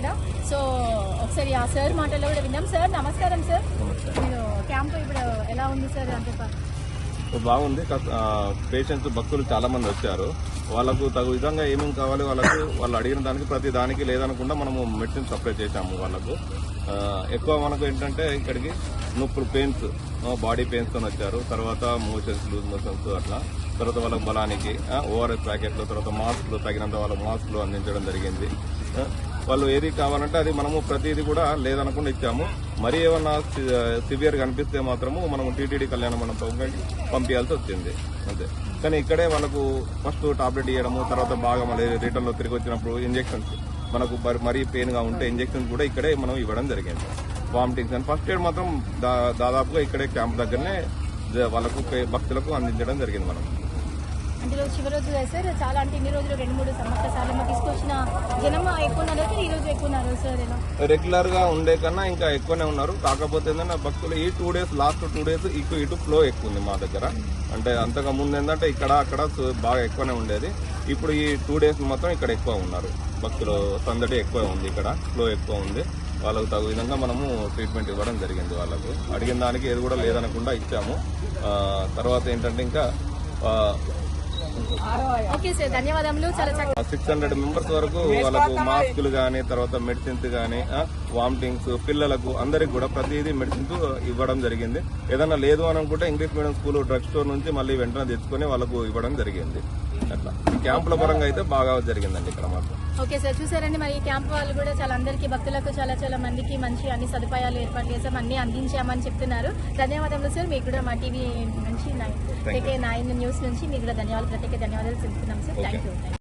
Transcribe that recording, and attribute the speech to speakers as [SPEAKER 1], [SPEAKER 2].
[SPEAKER 1] ఇక్కడ. సో ఒకసారి ఆ సార్ మాటల్లో కూడా విన్నాం. సార్ నమస్కారం సార్. మీరు క్యాంప్ ఇప్పుడు ఎలా ఉంది సార్ అంటే
[SPEAKER 2] బాగుంది. పేషెంట్స్ భక్తులు చాలా మంది వచ్చారు. వాళ్ళకు తగు విధంగా ఏమేమి కావాలి వాళ్ళకు వాళ్ళు అడిగిన దానికి ప్రతి దానికి లేదనుకుండా మనము మెడిసిన్ సప్లై చేశాము వాళ్ళకు. ఎక్కువ మనకు ఏంటంటే ఇక్కడికి నొప్పులు పెయిన్స్ బాడీ పెయిన్స్తో వచ్చారు. తర్వాత మోషన్స్ లూజ్ మోషన్స్ అట్లా. తర్వాత వాళ్ళకి బలానికి ఓఆర్ఎస్ ప్యాకెట్లు తర్వాత మాస్క్లు తగినంత వాళ్ళ మాస్క్లు అందించడం జరిగింది. వాళ్ళు ఏది కావాలంటే అది మనము ప్రతిదీ కూడా లేదనకుండా ఇచ్చాము. మరి ఏమన్నా సివియర్ కనిపిస్తే మాత్రము మనం టీటీడీ కళ్యాణ మండపంకి పంపించాల్సి వచ్చింది. అంతే. కానీ ఇక్కడే వాళ్ళకు ఫస్ట్ టాబ్లెట్ ఇవ్వడము తర్వాత బాగా మళ్ళీ రిటర్న్లో తిరిగి వచ్చినప్పుడు ఇంజెక్షన్స్ మనకు మరి- మరీ పెయిన్గా ఉంటే ఇంజెక్షన్స్ కూడా ఇక్కడే మనం ఇవ్వడం జరిగింది. వామిటింగ్స్ అని ఫస్ట్ ఎయిడ్ మాత్రం దా- దాదాపుగా ఇక్కడే క్యాంప్ దగ్గరనే వాళ్ళకు పే- భక్తులకు అందించడం జరిగింది మనం.
[SPEAKER 1] అంటే ఈరోజు చివరి రోజు కదా సార్? చాలా అంటే ఇన్ని రోజులు రెండు మూడు సంవత్సరాల సార్లు తీసుకొచ్చిన జనం ఎక్కువ ఉన్నారు సార్? ఈ రోజు ఎక్కువ ఉన్నారు సార్
[SPEAKER 2] రెగ్యులర్గా ఉండే కన్నా ఇంకా ఎక్కువనే ఉన్నారు. కాకపోతే ఏంటంటే భక్తులు ఈ two days last two days ఇటు ఇటు ఫ్లో ఎక్కువ ఉంది మా దగ్గర. అంటే అంతగా ముందు ఏంటంటే ఇక్కడ అక్కడ బాగా ఎక్కువనే ఉండేది. ఇప్పుడు ఈ టూ డేస్ మాత్రం ఇక్కడ ఎక్కువ ఉన్నారు. భక్తులు సందడి ఎక్కువ ఉంది ఇక్కడ ఫ్లో ఎక్కువ ఉంది. వాళ్ళకు తగు విధంగా మనము ట్రీట్మెంట్ ఇవ్వడం జరిగింది వాళ్ళకు. అడిగిన దానికి ఏది కూడా లేదనకుండా ఇచ్చాము. తర్వాత ఏంటంటే ఇంకా
[SPEAKER 1] ఓకే సార్ ధన్యవాదములు. చాలా చక్కగా
[SPEAKER 2] సిక్స్ హండ్రెడ్ మెంబర్స్ వరకు వాళ్ళకు మాస్కులు కానీ తర్వాత మెడిసిన్స్ కానీ వామిటింగ్స్ పిల్లలకు అందరికి కూడా ప్రతిదీ మెడిసిన్స్ ఇవ్వడం జరిగింది. ఏదైనా లేదు అని అనుకుంటే English medium school drug store నుంచి మళ్ళీ వెంటనే తెచ్చుకొని వాళ్ళకు ఇవ్వడం జరిగింది. అట్లా. క్యాంపుల పరంగా అయితే బాగా జరిగిందండి ఇక్కడ మాత్రం
[SPEAKER 1] ఓకే సార్ చూసారండి మరి ఈ క్యాంప్ వాళ్ళు కూడా చాలా అందరికీ భక్తులకు చాలా చాలా మందికి మంచి అన్ని సదుపాయాలు ఏర్పాటు చేసాం అన్ని అందించామని చెప్తున్నారు. ధన్యవాదములు సార్ మీకు కూడా మా టీవీ నుంచి నైన్ న్యూస్ నుంచి మీకు కూడా ధన్యవాదాలు ప్రత్యేక ధన్యవాదాలు తెలుపుతున్నాం సార్. Thank you